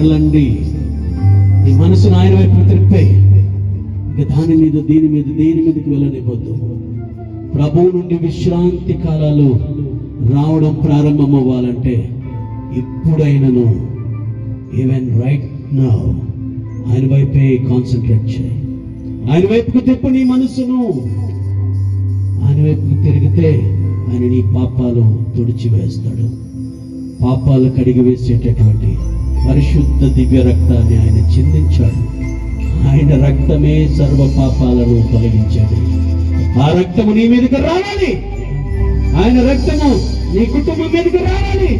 వెళ్ళండి. నీ మనసును ఆయన వైపు త్రిప్పే ఇక దాని మీద దీని మీద దేని మీదకి వెళ్ళనివ్వద్దు. ప్రభువు నుండి విశ్రాంతి కాలాలు రావడం ప్రారంభం అవ్వాలంటే ఇప్పుడైనను ఈవెన్ రైట్ నౌ ఆయన వైపే కాన్సన్ట్రేట్ చేయి. ఆయన వైపుకు తిప్పు నీ మనసును. ఆయన వైపుకు తిరిగితే ఆయన నీ పాపాలు తుడిచివేస్తాడు. పాపాలు కడిగి వేసేటటువంటి పరిశుద్ధ దివ్య రక్తాన్ని ఆయన చెందించాడు. ఆయన రక్తమే సర్వ పాపాలను తొలగించాడు ఆ రక్తము నీ మీదకి రావాలి. ఆయన రక్తము నీ కుటుంబం మీదకి రావాలి.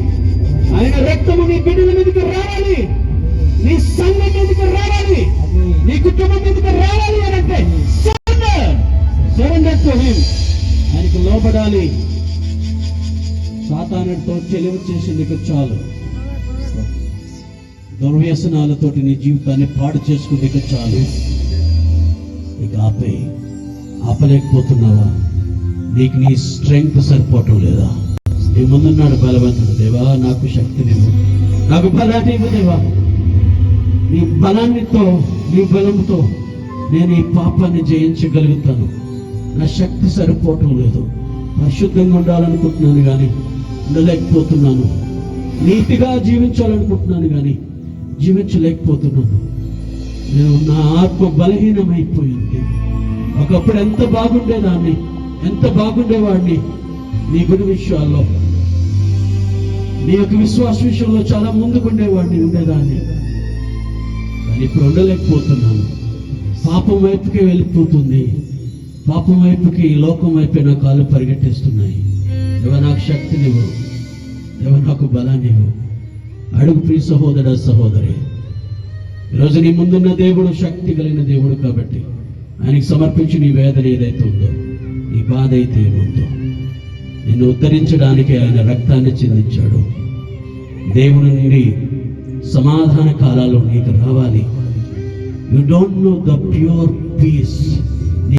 ఆయన రక్తము నీ బిడ్డల మీదకి రావాలి. నీ సంఘం మీదకి రావాలి. నీ కుటుంబం మీదకి రావాలి అని అంటే సరెండర్. To him. ఆయనకి లోబడాలి. సాతానుడితో తెలివి చేసేందుకు చాలు. దుర్వ్యసనాలతోటి నీ జీవితాన్ని పాడు చేసుకుందుకు చాలు. ఇక ఆపే ఆపలేకపోతున్నావా? నీకు నీ స్ట్రెంగ్త్ సరిపోవటం లేదా? నీ ముందున్నాడు బలవంతుడు దేవా నాకు శక్తి లేవు. నాకు బలాన్ని ఇవ్వు దేవా. నీ బలాన్నితో నీ బలంతో నేను ఈ పాపాన్ని జయించగలుగుతాను. నా శక్తి సరిపోవటం లేదు. పరిశుద్ధంగా ఉండాలనుకుంటున్నాను కానీ ఉండలేకపోతున్నాను. నీతిగా జీవించాలనుకుంటున్నాను కానీ జీవించలేకపోతున్నాను. నేను నా ఆత్మ బలహీనమైపోయింది. ఒకప్పుడు ఎంత బాగుండేదాన్ని ఎంత బాగుండేవాడిని నీ గుడి విషయాల్లో. నీ యొక్క విశ్వాస విషయంలో చాలా ముందుకుండేవాడిని ఉండేదాన్ని. కానీ ఇప్పుడు ఉండలేకపోతున్నాను. పాపం వైపుకే వెళ్ళిపోతుంది. పాపం వైపుకి ఈ లోకం వైపే నా కాళ్ళు పరిగెట్టిస్తున్నాయి. దేవ నాకు శక్తినివ్వు. దేవ నాకు బలాన్నివ్వు. అడుగు ప్రియ సహోదర సహోదరి. ఈరోజు నీ ముందున్న దేవుడు శక్తి కలిగిన దేవుడు కాబట్టి ఆయనకి సమర్పించి నీ వేదన ఏదైతే ఉందో నీ బాధ అయితే ఉందో నిన్ను ఉద్ధరించడానికి ఆయన రక్తాన్ని చెందించాడు. దేవుని నుండి సమాధాన కాలాలు నీకు రావాలి. You don't know the pure peace